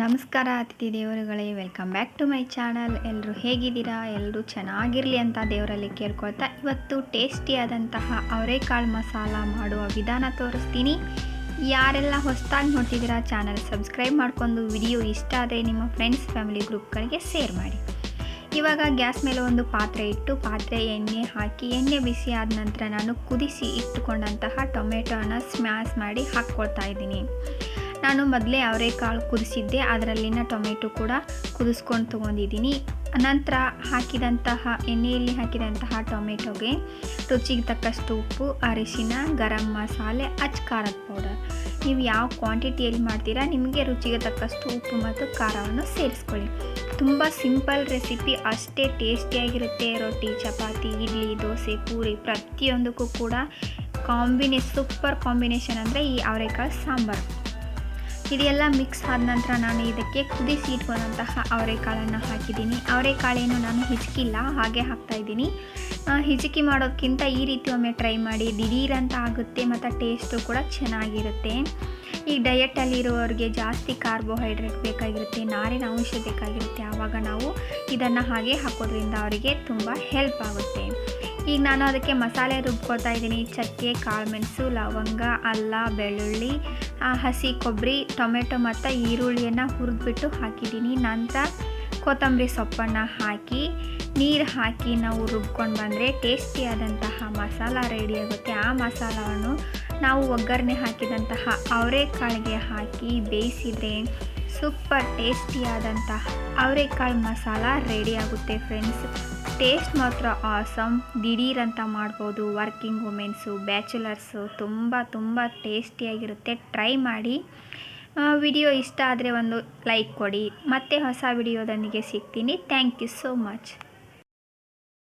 ನಮಸ್ಕಾರ ಅತಿಥಿ ದೇವರುಗಳೇ welcome back to my channel ಎಲ್ಲರೂ ಹೇಗಿದ್ದೀರಾ? ಎಲ್ಲರೂ ಚೆನ್ನಾಗಿರಲಿ ಅಂತ ದೇವರಲ್ಲಿ ಕೇಳ್ಕೊಳ್ತಾ ಇವತ್ತು ಟೇಸ್ಟಿಯಾದಂತಹ ಅವರೆಕಾಳು ಮಸಾಲ ಮಾಡುವ ವಿಧಾನ ತೋರಿಸ್ತೀನಿ. ಯಾರೆಲ್ಲ ಹೊಸದಾಗಿ ನೋಡ್ತಿದ್ದೀರಾ ಚಾನಲ್ ಸಬ್ಸ್ಕ್ರೈಬ್ ಮಾಡ್ಕೊಂಡು ವಿಡಿಯೋ ಇಷ್ಟ ಆದರೆ ನಿಮ್ಮ ಫ್ರೆಂಡ್ಸ್ ಫ್ಯಾಮಿಲಿ ಗ್ರೂಪ್ಗಳಿಗೆ ಶೇರ್ ಮಾಡಿ. ಇವಾಗ ಗ್ಯಾಸ್ ಮೇಲೆ ಒಂದು ಪಾತ್ರೆ ಇಟ್ಟು ಪಾತ್ರೆ ಎಣ್ಣೆ ಹಾಕಿ, ಎಣ್ಣೆ ಬಿಸಿ ಆದ ನಂತರ ನಾನು ಕುದಿಸಿ ಇಟ್ಟುಕೊಂಡಂತಹ ಟೊಮೆಟೊನ ಸ್ಮ್ಯಾಶ್ ಮಾಡಿ ಹಾಕ್ಕೊಳ್ತಾ ಇದ್ದೀನಿ. ನಾನು ಮೊದಲೇ ಅವರೆಕಾಳು ಕುದಿಸಿದ್ದೆ, ಅದರಲ್ಲಿನ ಟೊಮೆಟೊ ಕೂಡ ಕುದಿಸ್ಕೊಂಡು ತೊಗೊಂಡಿದ್ದೀನಿ. ನಂತರ ಹಾಕಿದಂತಹ, ಎಣ್ಣೆಯಲ್ಲಿ ಹಾಕಿದಂತಹ ಟೊಮೆಟೊಗೆ ರುಚಿಗೆ ತಕ್ಕಷ್ಟು ಉಪ್ಪು, ಅರಿಶಿನ, ಗರಂ ಮಸಾಲೆ, ಅಚ್ಚ ಖಾರದ ಪೌಡರ್. ನೀವು ಯಾವ ಕ್ವಾಂಟಿಟಿಯಲ್ಲಿ ಮಾಡ್ತೀರಾ, ನಿಮಗೆ ರುಚಿಗೆ ತಕ್ಕಷ್ಟು ಉಪ್ಪು ಮತ್ತು ಖಾರವನ್ನು ಸೇರಿಸ್ಕೊಳ್ಳಿ. ತುಂಬ ಸಿಂಪಲ್ ರೆಸಿಪಿ, ಅಷ್ಟೇ ಟೇಸ್ಟಿಯಾಗಿರುತ್ತೆ. ರೊಟ್ಟಿ, ಚಪಾತಿ, ಇಡ್ಲಿ, ದೋಸೆ, ಪೂರಿ ಪ್ರತಿಯೊಂದಕ್ಕೂ ಕೂಡ ಕಾಂಬಿನೇ, ಸೂಪರ್ ಕಾಂಬಿನೇಷನ್ ಅಂದರೆ ಈ ಅವರೆಕಾಳು ಸಾಂಬಾರು. ಇದೆಲ್ಲ ಮಿಕ್ಸ್ ಆದ ನಂತರ ನಾನು ಇದಕ್ಕೆ ಕುದಿಸಿ ಇಟ್ಕೊಂಡಂತಹ ಅವರೆಕಾಳನ್ನು ಹಾಕಿದ್ದೀನಿ. ಅವರೆಕಾಳೇನು ನಾನು ಹಿಚಕಿಲ್ಲ, ಹಾಗೆ ಹಾಕ್ತಾ ಇದ್ದೀನಿ. ಹಿಚಕಿ ಮಾಡೋದಕ್ಕಿಂತ ಈ ರೀತಿ ಒಮ್ಮೆ ಟ್ರೈ ಮಾಡಿ, ದಿಢೀರಂತ ಆಗುತ್ತೆ, ಮತ್ತು ಟೇಸ್ಟು ಕೂಡ ಚೆನ್ನಾಗಿರುತ್ತೆ. ಈ ಡಯಟಲ್ಲಿರುವವ್ರಿಗೆ ಜಾಸ್ತಿ ಕಾರ್ಬೋಹೈಡ್ರೇಟ್ ಬೇಕಾಗಿರುತ್ತೆ, ನಾರಿನ ಅಂಶ ಬೇಕಾಗಿರುತ್ತೆ, ಆವಾಗ ನಾವು ಇದನ್ನು ಹಾಗೆ ಹಾಕೋದ್ರಿಂದ ಅವರಿಗೆ ತುಂಬ ಹೆಲ್ಪ್ ಆಗುತ್ತೆ. ಈಗ ನಾನು ಅದಕ್ಕೆ ಮಸಾಲೆ ರುಬ್ಕೊಳ್ತಾ ಇದ್ದೀನಿ. ಚಕ್ಕೆ ಕಾಳುಮೆಣಸು ಲವಂಗ, ಅಲ್ಲ, ಬೆಳ್ಳುಳ್ಳಿ ಹಸಿ ಕೊಬ್ಬರಿ, ಟೊಮೆಟೊ ಮತ್ತು ಈರುಳ್ಳಿಯನ್ನು ಹುರಿದ್ಬಿಟ್ಟು ಹಾಕಿದ್ದೀನಿ. ನಂತರ ಕೊತ್ತಂಬರಿ ಸೊಪ್ಪನ್ನು ಹಾಕಿ, ನೀರು ಹಾಕಿ ನಾವು ರುಬ್ಕೊಂಡು ಬಂದರೆ ಟೇಸ್ಟಿಯಾದಂತಹ ಮಸಾಲ ರೆಡಿ ಆಗುತ್ತೆ. ಆ ಮಸಾಲವನ್ನು ನಾವು ಒಗ್ಗರಣೆ ಹಾಕಿದಂತಹ ಅವರೆಕಾಳಿಗೆ ಹಾಕಿ ಬೇಯಿಸಿದರೆ ಸೂಪರ್ ಟೇಸ್ಟಿಯಾದಂತಹ ಅವರೆಕಾಳು ಮಸಾಲ ರೆಡಿ ಆಗುತ್ತೆ ಫ್ರೆಂಡ್ಸ್ ಟೇಸ್ಟ್ ಮಾತ್ರ ಆಸಮ್ ದಿಢೀರ್ ಅಂತ ಮಾಡ್ಬೋದು. ವರ್ಕಿಂಗ್ ವುಮೆನ್ಸು ಬ್ಯಾಚುಲರ್ಸು ತುಂಬ ತುಂಬ ಟೇಸ್ಟಿಯಾಗಿರುತ್ತೆ ಟ್ರೈ ಮಾಡಿ. ವಿಡಿಯೋ ಇಷ್ಟ ಆದರೆ ಒಂದು ಲೈಕ್ ಕೊಡಿ. ಮತ್ತೆ ಹೊಸ ವಿಡಿಯೋದೊಂದಿಗೆ ಸಿಗ್ತೀನಿ. Thank you so much